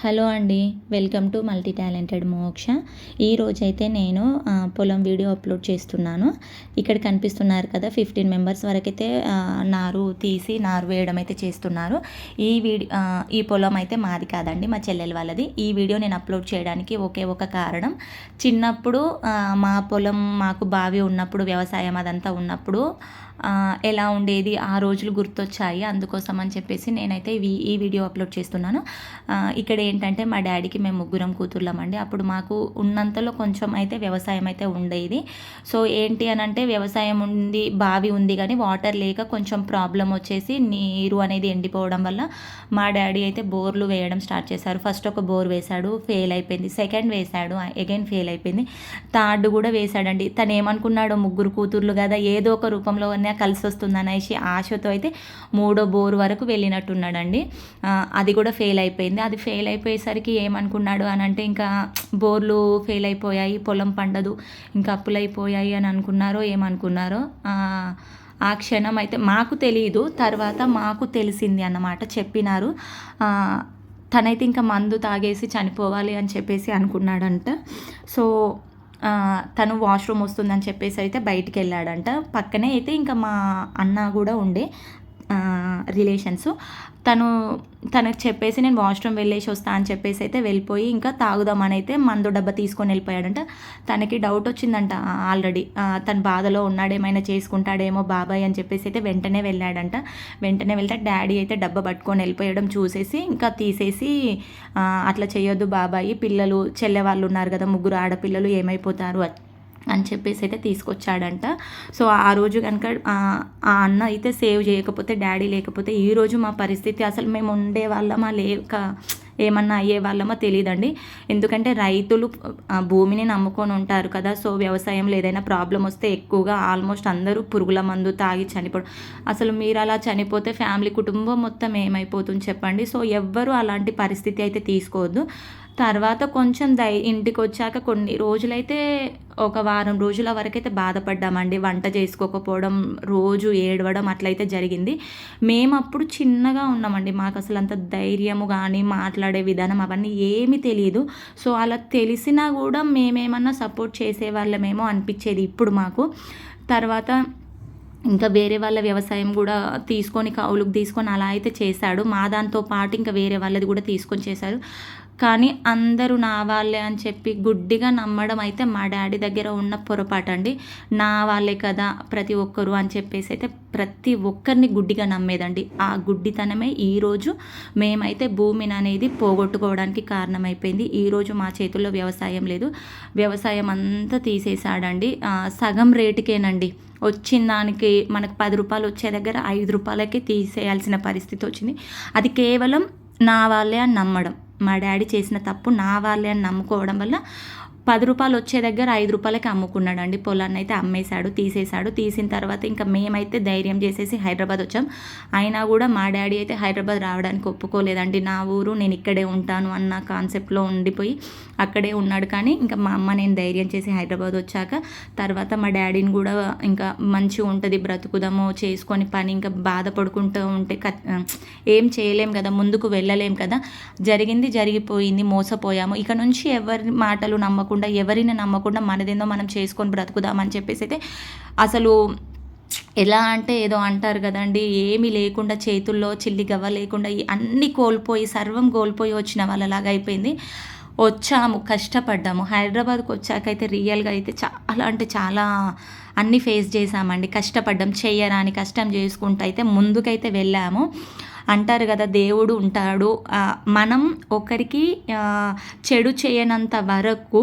Hello అండి welcome to multi talented మోక్ష ఈరోజైతే నేను పొలం వీడియో అప్లోడ్ చేస్తున్నాను. ఇక్కడ కనిపిస్తున్నారు కదా ఫిఫ్టీన్ మెంబర్స్ వరకైతే నారు తీసి నారు వేయడం అయితే చేస్తున్నారు. ఈ వీడియో ఈ పొలం అయితే మాది కాదండి మా చెల్లెల వాళ్ళది. ఈ వీడియో నేను అప్లోడ్ చేయడానికి ఒకే ఒక కారణం చిన్నప్పుడు మా పొలం మాకు బావి ఉన్నప్పుడు వ్యవసాయం అదంతా ఉన్నప్పుడు ఎలా ఉండేది ఆ రోజులు గుర్తొచ్చాయి. అందుకోసం అని చెప్పేసి నేనైతే ఈ వీడియో అప్లోడ్ చేస్తున్నాను. ఇక్కడ ఏంటంటే మా డాడీకి మేము ముగ్గురం కూతుర్లమండి. అప్పుడు మాకు ఉన్నంతలో కొంచెం అయితే వ్యవసాయం అయితే ఉండేది. సో ఏంటి అని అంటే వ్యవసాయం ఉంది బావి ఉంది కానీ వాటర్ లేక కొంచెం ప్రాబ్లం వచ్చేసి నీరు అనేది ఎండిపోవడం వల్ల మా డాడీ అయితే బోర్లు వేయడం స్టార్ట్ చేశారు. ఫస్ట్ ఒక బోర్ వేశాడు ఫెయిల్ అయిపోయింది. సెకండ్ వేశాడు అగైన్ ఫెయిల్ అయిపోయింది. థర్డ్ కూడా వేశాడండి. తను ఏమనుకున్నాడో ముగ్గురు కూతుర్లు కదా ఏదో ఒక రూపంలో కలిసి వస్తుంది అనేసి ఆశతో అయితే మూడో బోర్ వరకు వెళ్ళినట్టున్నాడండి. అది కూడా ఫెయిల్ అయిపోయింది. అది ఫెయిల్ అయిపోయేసరికి ఏమనుకున్నాడు అని అంటే ఇంకా బోర్లు ఫెయిల్ అయిపోయాయి పొలం పండదు ఇంకా అప్పులైపోయాయి అని అనుకున్నారో ఏమనుకున్నారో ఆ క్షణం అయితే మాకు తెలియదు తర్వాత మాకు తెలిసింది అన్నమాట చెప్పినారు. తనైతే ఇంకా మందు తాగేసి చనిపోవాలి అని చెప్పేసి అనుకున్నాడంట. సో తను వాష్రూమ్ వస్తుందని చెప్పేసి అయితే బయటికి వెళ్ళాడంట. పక్కనే అయితే ఇంకా మా అన్న కూడా ఉండే. రిలేషన్స్. తను తనకు చెప్పేసి నేను వాష్రూమ్ వెళ్ళేసి వస్తా అని చెప్పేసి అయితే వెళ్ళిపోయి ఇంకా తాగుదామని అయితే మందు డబ్బా తీసుకొని వెళ్ళిపోయాడంట. తనకి డౌట్ వచ్చిందంట ఆల్రెడీ. తన బాధలో ఉన్నాడేమైనా చేసుకుంటాడేమో బాబాయ్ అని చెప్పేసి అయితే వెంటనే వెళ్ళాడంట. వెంటనే వెళ్తే డాడీ అయితే డబ్బా పట్టుకొని వెళ్ళిపోయడం చూసేసి ఇంకా తీసేసి అట్లా చేయొద్దు బాబాయి. పిల్లలు చెల్లె వాళ్ళు ఉన్నారు కదా ముగ్గురు ఆడపిల్లలు ఏమైపోతారు? అని చెప్పేసి అయితే తీసుకొచ్చాడంట. సో ఆ రోజు కనుక ఆ అన్న అయితే సేవ్ చేయకపోతే డాడీ లేకపోతే ఈరోజు మా పరిస్థితి అసలు మేము ఉండే వాళ్ళమా లేక ఏమన్నా అయ్యే వాళ్ళమో తెలియదండి ఎందుకంటే రైతులు భూమిని నమ్ముకొని ఉంటారు కదా. సో వ్యవసాయంలో ఏదైనా ప్రాబ్లం వస్తే ఎక్కువగా ఆల్మోస్ట్ అందరూ పురుగుల మందు తాగి చనిపోవడం. అసలు మీరు అలా చనిపోతే ఫ్యామిలీ కుటుంబం మొత్తం ఏమైపోతుంది చెప్పండి. సో ఎవ్వరూ అలాంటి పరిస్థితి అయితే తీసుకోవద్దు. తర్వాత కొంచెం దై ఇంటికి వచ్చాక కొన్ని రోజులైతే ఒక వారం రోజుల వరకైతే బాధపడ్డామండి. వంట చేసుకోకపోవడం రోజు ఏడవడం అట్లయితే జరిగింది. మేము అప్పుడు చిన్నగా ఉన్నామండి. మాకు అసలు అంత ధైర్యము కానీ మాట్లాడే విధానం అవన్నీ ఏమీ తెలియదు సో అలా తెలిసినా కూడా మేమేమన్నా సపోర్ట్ చేసేవాళ్ళమేమో అనిపించేది ఇప్పుడు మాకు. తర్వాత ఇంకా వేరే వాళ్ళ వ్యవసాయం కూడా తీసుకొని కౌలుకు తీసుకొని అలా అయితే చేశాడు. మా దాంతో పాటు ఇంకా వేరే వాళ్ళది కూడా తీసుకొని చేశారు కానీ అందరూ నా వాళ్ళే అని చెప్పి గుడ్డిగా నమ్మడం అయితే మా డాడీ దగ్గర ఉన్న పొరపాటు అండి నా వాళ్ళే కదా ప్రతి ఒక్కరు అని చెప్పేసి అయితే ప్రతి ఒక్కరిని గుడ్డిగా నమ్మేదండి. ఆ గుడ్డితనమే ఈరోజు మేమైతే భూమిని అనేది పోగొట్టుకోవడానికి కారణమైపోయింది. ఈరోజు మా చేతుల్లో వ్యవసాయం లేదు. వ్యవసాయం అంతా తీసేసాడండి సగం రేటుకేనండి. వచ్చిన దానికి మనకు పది రూపాయలు వచ్చే దగ్గర ఐదు రూపాయలకి తీసేయాల్సిన పరిస్థితి వచ్చింది. అది కేవలం నా వాళ్ళే అని నమ్మడం. మా డాడీ చేసిన తప్పు నా వాళ్ళే అని నమ్ముకోవడం వల్ల పది రూపాయలు వచ్చే దగ్గర ఐదు రూపాయలకి అమ్ముకున్నాడు అండి పొలాన్ని అయితే అమ్మేశాడు తీసేశాడు. తీసిన తర్వాత ఇంకా మేమైతే ధైర్యం చేసేసి హైదరాబాద్ వచ్చాం. అయినా కూడా మా డాడీ అయితే హైదరాబాద్ రావడానికి ఒప్పుకోలేదండి. నా ఊరు నేను ఇక్కడే ఉంటాను అన్న కాన్సెప్ట్లో ఉండిపోయి అక్కడే ఉన్నాడు. కానీ ఇంకా మా అమ్మ నేను ధైర్యం చేసి హైదరాబాద్ వచ్చాక తర్వాత మా డాడీని కూడా ఇంకా మంచిగా ఉంటుంది బ్రతుకుదాము చేసుకొని పని ఇంకా బాధపడుకుంటూ ఉంటే ఏం చేయలేం కదా ముందుకు వెళ్ళలేం కదా. జరిగింది జరిగిపోయింది మోసపోయాము. ఇక నుంచి ఎవరి మాటలు నమ్మకుండా నమ్మకుండా ఎవరిని నమ్మకుండా మనదేందో మనం చేసుకొని బ్రతుకుదామని చెప్పేసి అయితే అసలు ఎలా అంటే ఏదో అంటారు కదండి ఏమీ లేకుండా చేతుల్లో చిల్లి గవ్వ లేకుండా అన్నీ కోల్పోయి సర్వం కోల్పోయి వచ్చిన వాళ్ళలాగా అయిపోయింది. వచ్చాము కష్టపడ్డాము. హైదరాబాద్కి వచ్చాకైతే రియల్గా అయితే చాలా అంటే చాలా అన్నీ ఫేస్ చేసామండి కష్టపడ్డాం చెయ్యరాని కష్టం చేసుకుంటూ అయితే ముందుకైతే వెళ్ళాము. అంటారు కదా దేవుడు ఉంటాడు. మనం ఒకరికి చెడు చేయనంత వరకు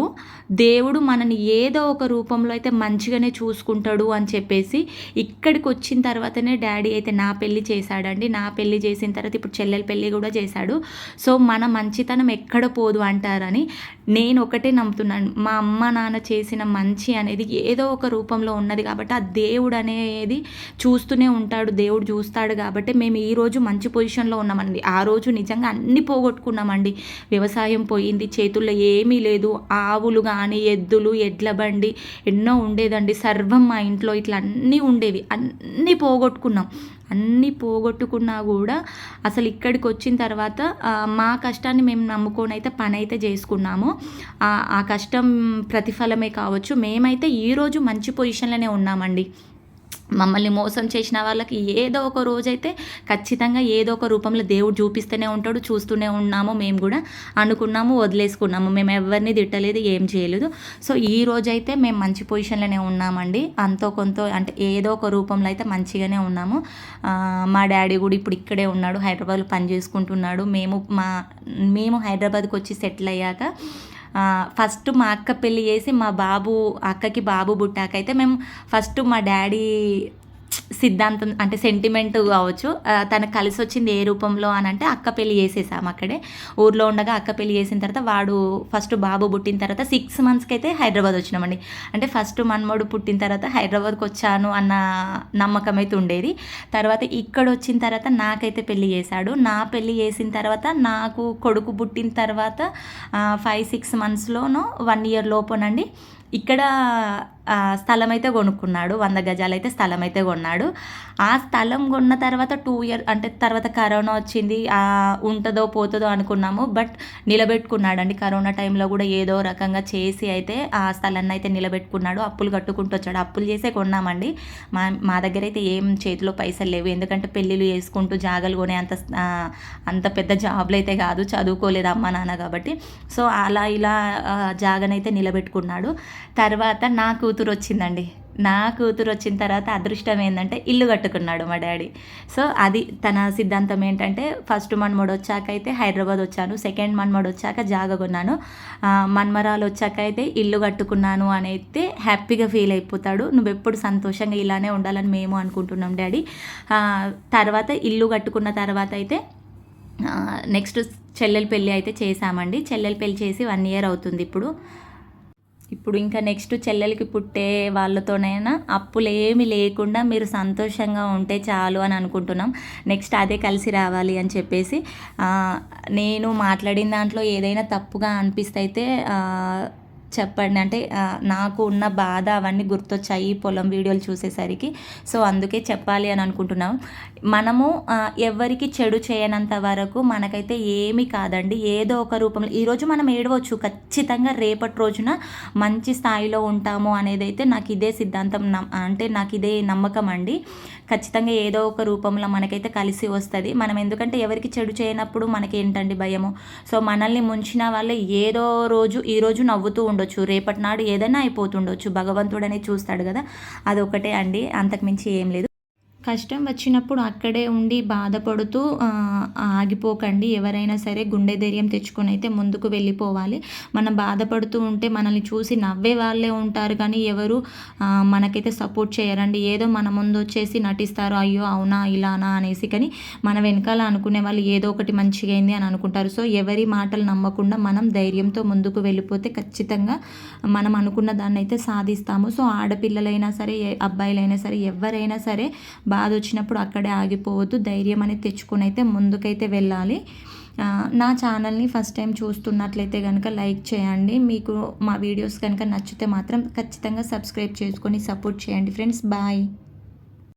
దేవుడు మనని ఏదో ఒక రూపంలో అయితే మంచిగానే చూసుకుంటాడు అని చెప్పేసి ఇక్కడికి వచ్చిన తర్వాతనే డాడీ అయితే నా పెళ్ళి చేశాడండి. నా పెళ్ళి చేసిన తర్వాత ఇప్పుడు చెల్లెల పెళ్ళి కూడా చేశాడు. సో మన మంచితనం ఎక్కడ పోదు అంటారని నేను ఒకటే నమ్ముతున్నాను. మా అమ్మ నాన్న చేసిన మంచి అనేది ఏదో ఒక రూపంలో ఉన్నది కాబట్టి ఆ దేవుడు అనేది చూస్తూనే ఉంటాడు. దేవుడు చూస్తాడు కాబట్టి మేము ఈరోజు మంచి పొజిషన్లో ఉన్నామండి. ఆ రోజు నిజంగా అన్ని పోగొట్టుకున్నామండి. వ్యవసాయం పోయింది చేతుల్లో ఏమీ లేదు. ఆవులు కానీ ఎద్దులు ఎడ్ల బండి ఎన్నో ఉండేదండి. సర్వం మా ఇంట్లో ఇట్లా అన్నీ ఉండేవి. అన్నీ పోగొట్టుకున్నాం. అన్నీ పోగొట్టుకున్నా కూడా అసలు ఇక్కడికి వచ్చిన తర్వాత మా కష్టాన్ని మేము నమ్ముకొని అయితే పని అయితే చేసుకున్నాము. ఆ కష్టం ప్రతిఫలమే కావచ్చు. మేమైతే ఈరోజు మంచి పొజిషన్లోనే ఉన్నామండి. మమ్మల్ని మోసం చేసిన వాళ్ళకి ఏదో ఒక రోజైతే ఖచ్చితంగా ఏదో ఒక రూపంలో దేవుడు చూపిస్తూనే ఉంటాడు చూస్తూనే ఉన్నాము మేము కూడా అనుకున్నాము వదిలేసుకున్నాము. మేము ఎవరిని తిట్టలేదు ఏం చేయలేదు. సో ఈ రోజైతే మేము మంచి పొజిషన్లోనే ఉన్నామండి. అంతో కొంత అంటే ఏదో ఒక రూపంలో అయితే మంచిగానే ఉన్నాము. మా డాడీ కూడా ఇప్పుడు ఇక్కడే ఉన్నాడు హైదరాబాద్లో పని చేసుకుంటున్నాడు. మేము మా మేము హైదరాబాద్కి వచ్చి సెటిల్ అయ్యాక ఫస్ట్ మా అక్క పెళ్ళి చేసి మా బాబు అక్కకి బాబు పుట్టాకైతే మేము ఫస్ట్ మా డాడీ సిద్ధాంతం అంటే సెంటిమెంట్ కావచ్చు. తనకు కలిసి వచ్చింది ఏ రూపంలో అని అంటే అక్క పెళ్ళి చేసేసాము అక్కడే. ఊర్లో ఉండగా అక్క పెళ్ళి చేసిన తర్వాత వాడు ఫస్ట్ బాబు పుట్టిన తర్వాత సిక్స్ మంత్స్కి అయితే హైదరాబాద్ వచ్చినామండి. అంటే ఫస్ట్ మన్మోడు పుట్టిన తర్వాత హైదరాబాద్కి వచ్చాను అన్న నమ్మకం అయితే ఉండేది. తర్వాత ఇక్కడ వచ్చిన తర్వాత నాకైతే పెళ్ళి చేశాడు. నా పెళ్ళి చేసిన తర్వాత నాకు కొడుకు పుట్టిన తర్వాత ఫైవ్ సిక్స్ మంత్స్లోనో వన్ ఇయర్ లోపునండి. ఇక్కడ స్థలం అయితే కొనుక్కున్నాడు. వంద గజాలు అయితే స్థలం అయితే కొన్నాడు. ఆ స్థలం కొన్న తర్వాత టూ ఇయర్ అంటే తర్వాత కరోనా వచ్చింది. ఉంటుందో పోతుందో అనుకున్నాము. బట్ నిలబెట్టుకున్నాడండి. కరోనా టైంలో కూడా ఏదో రకంగా చేసి అయితే ఆ స్థలాన్ని అయితే నిలబెట్టుకున్నాడు. అప్పులు కట్టుకుంటూ వచ్చాడు. అప్పులు చేసే కొన్నామండి. మా మా దగ్గర అయితే ఏం చేతిలో పైసలు లేవు. ఎందుకంటే పెళ్ళిళ్ళు చేసుకుంటూ జాగలు కొనే అంత అంత పెద్ద జాబ్లు అయితే కాదు. చదువుకోలేదు అమ్మ నాన్న కాబట్టి. సో అలా ఇలా జాగనైతే నిలబెట్టుకున్నాడు. తర్వాత నాకు కూతురు వచ్చిందండి నా కూతురు వచ్చిన తర్వాత అదృష్టం ఏంటంటే ఇల్లు కట్టుకున్నాడు మా డాడీ. సో అది తన సిద్ధాంతం ఏంటంటే ఫస్ట్ మన్మడు వచ్చాక అయితే హైదరాబాద్ వచ్చాను సెకండ్ మన్మడు వచ్చాక జాగ కొన్నాను. మన్మరాలు వచ్చాక అయితే ఇల్లు కట్టుకున్నాను అని అయితే హ్యాపీగా ఫీల్ అయిపోతాడు. నువ్వు ఎప్పుడు సంతోషంగా ఇలానే ఉండాలని మేము అనుకుంటున్నాం డాడీ. తర్వాత ఇల్లు కట్టుకున్న తర్వాత అయితే నెక్స్ట్ చెల్లెల పెళ్ళి అయితే చేశామండి. చెల్లెల పెళ్ళి చేసి వన్ ఇయర్ అవుతుంది ఇప్పుడు. ఇప్పుడు ఇంకా నెక్స్ట్ చెల్లెలకి పుట్టే వాళ్ళతోనైనా అప్పులు ఏమి లేకుండా మీరు సంతోషంగా ఉంటే చాలు అని అనుకుంటున్నాం. నెక్స్ట్ అదే కలిసి రావాలి అని చెప్పేసి నేను మాట్లాడిన దాంట్లో ఏదైనా తప్పుగా అనిపిస్తే అయితే చెప్పండి. అంటే నాకు ఉన్న బాధ అవన్నీ గుర్తొచ్చాయి పొలం వీడియోలు చూసేసరికి. సో అందుకే చెప్పాలి అని అనుకుంటున్నాం. మనము ఎవరికి చెడు చేయనంత వరకు మనకైతే ఏమీ కాదండి. ఏదో ఒక రూపంలో ఈరోజు మనం ఏడవచ్చు. ఖచ్చితంగా రేపటి రోజున మంచి స్థాయిలో ఉంటాము అనేది అయితే నాకు ఇదే సిద్ధాంతం అంటే నాకు ఇదే నమ్మకం అండి. ఖచ్చితంగా ఏదో ఒక రూపంలో మనకైతే కలిసి వస్తుంది. మనం ఎందుకంటే ఎవరికి చెడు చేయనప్పుడు మనకి ఏంటండి భయము? సో మనల్ని ముంచిన వాళ్ళు ఏదో రోజు ఈరోజు నవ్వుతూ ఉండొచ్చు. ఉండొచ్చు రేపటి నాడు ఏదైనా అయిపోతుండొచ్చు. భగవంతుడనే చూస్తాడు కదా. అదొకటే అండి. అంతకుమించి ఏం లేదు. కష్టం వచ్చినప్పుడు అక్కడే ఉండి బాధపడుతూ ఆగిపోకండి. ఎవరైనా సరే గుండె ధైర్యం తెచ్చుకొని అయితే ముందుకు వెళ్ళిపోవాలి. మనం బాధపడుతూ ఉంటే మనల్ని చూసి నవ్వే వాళ్ళే ఉంటారు కానీ ఎవరు మనకైతే సపోర్ట్ చేయరండి. ఏదో మన ముందు వచ్చేసి నటిస్తారు అయ్యో అవునా ఇలానా అనేసి. కానీ మన వెనకాల అనుకునే వాళ్ళు ఏదో ఒకటి మంచిగా అయింది అని అనుకుంటారు. సో ఎవరి మాటలు నమ్మకుండా మనం ధైర్యంతో ముందుకు వెళ్ళిపోతే ఖచ్చితంగా మనం అనుకున్న దాన్ని అయితే సాధిస్తాము. సో ఆడపిల్లలైనా సరే అబ్బాయిలైనా సరే ఎవరైనా సరే బాధ వచ్చినప్పుడు అక్కడే ఆగిపోవద్దు. ధైర్యం అనేది తెచ్చుకొని అయితే ముందుకైతే వెళ్ళాలి. నా ఛానల్ని ఫస్ట్ టైం చూస్తున్నట్లయితే కనుక లైక్ చేయండి. మీకు మా వీడియోస్ కనుక నచ్చితే మాత్రం ఖచ్చితంగా సబ్స్క్రైబ్ చేసుకొని సపోర్ట్ చేయండి ఫ్రెండ్స్. బాయ్.